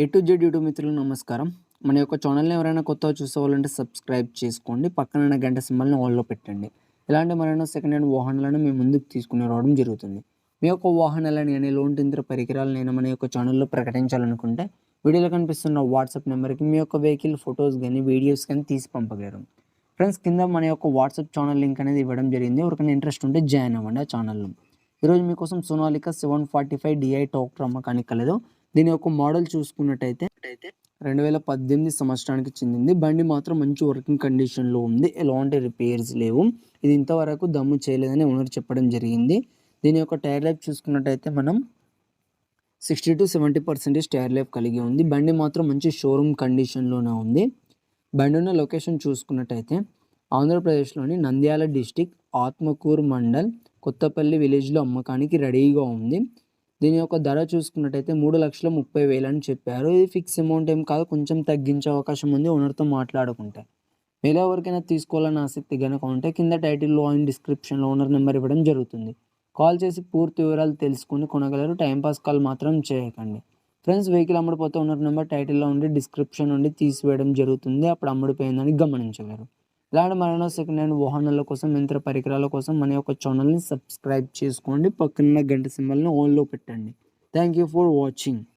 A to Z YouTube మిత్రులు నమస్కారం. మన యొక్క ఛానల్ని ఎవరైనా కొత్తగా చూసేవాళ్ళంటే సబ్స్క్రైబ్ చేసుకోండి. పక్కన గంట సింబల్ని ఆన్లో పెట్టండి. ఇలాంటి మరెన్నో సెకండ్ హ్యాండ్ వాహనాలను మేము ముందుకు తీసుకుని రావడం జరుగుతుంది. మీ యొక్క వాహనాలని అనే లోన్ తింత్ర పరికరాలు నేను మన యొక్క ఛానల్లో ప్రకటించాలనుకుంటే వీడియోలో కనిపిస్తున్న వాట్సాప్ నెంబర్కి మీ యొక్క వెహికల్ ఫొటోస్ కానీ వీడియోస్ కానీ తీసి పంపగలరు. ఫ్రెండ్స్ కింద మన యొక్క వాట్సాప్ ఛానల్ లింక్ అనేది ఇవ్వడం జరిగింది. ఎవరికైనా ఇంట్రెస్ట్ ఉంటే జాయిన్ అవ్వండి ఆ ఛానల్లో. ఈరోజు మీకోసం Sonalika seven forty five DI tractor అమ్మకానికి కలదు దీని యొక్క మోడల్ చూసుకున్నట్టయితే రెండు వేల పద్దెనిమిది సంవత్సరానికి చెందింది. బండి మాత్రం మంచి వర్కింగ్ కండిషన్లో ఉంది. ఎలాంటి రిపేర్స్ లేవు. ఇది ఇంతవరకు దమ్ము చేయలేదని ఓనర్ చెప్పడం జరిగింది. దీని యొక్క టైర్ లైఫ్ చూసుకున్నట్టయితే మనం sixty to seventy percentage tyre life కలిగి ఉంది. బండి మాత్రం మంచి షోరూమ్ కండిషన్లోనే ఉంది. బండి ఉన్న లొకేషన్ చూసుకున్నట్టయితే ఆంధ్రప్రదేశ్లోని నంద్యాల డిస్టిక్ ఆత్మకూరు మండల్ కొత్తపల్లి విలేజ్లో అమ్మకానికి రెడీగా ఉంది. దీని యొక్క ధర చూసుకున్నట్టయితే మూడు లక్షల ముప్పై వేలు అని చెప్పారు. ఇది ఫిక్స్ అమౌంట్ ఏం కాదు కొంచెం తగ్గించే అవకాశం ఉంది. ఓనర్తో మాట్లాడుకుంటే. మీలో ఎవరికైనా తీసుకోవాలని ఆసక్తి కనుక ఉంటే కింద టైటిల్లో అండ్ డిస్క్రిప్షన్లో ఓనర్ నెంబర్ ఇవ్వడం జరుగుతుంది. కాల్ చేసి పూర్తి వివరాలు తెలుసుకుని కొనగలరు. టైంపాస్ కాల్ మాత్రం చేయకండి. ఫ్రెండ్స్ వెహికల్ అమ్ముడుపోతే ఓనర్ నెంబర్ టైటిల్లో ఉండి డిస్క్రిప్షన్ నుండి తీసివేయడం జరుగుతుంది. అప్పుడు అమ్ముడిపోయిందని గమనించగలరు. ఇలాంటి మరెన్నో సెకండ్ హ్యాండ్ వాహనాల కోసం యంత్ర పరికరాల కోసం మన యొక్క ఛానల్ని సబ్స్క్రైబ్ చేసుకోండి. పక్కన గంట సింబల్ని ఆన్లో పెట్టండి. Thank you for watching.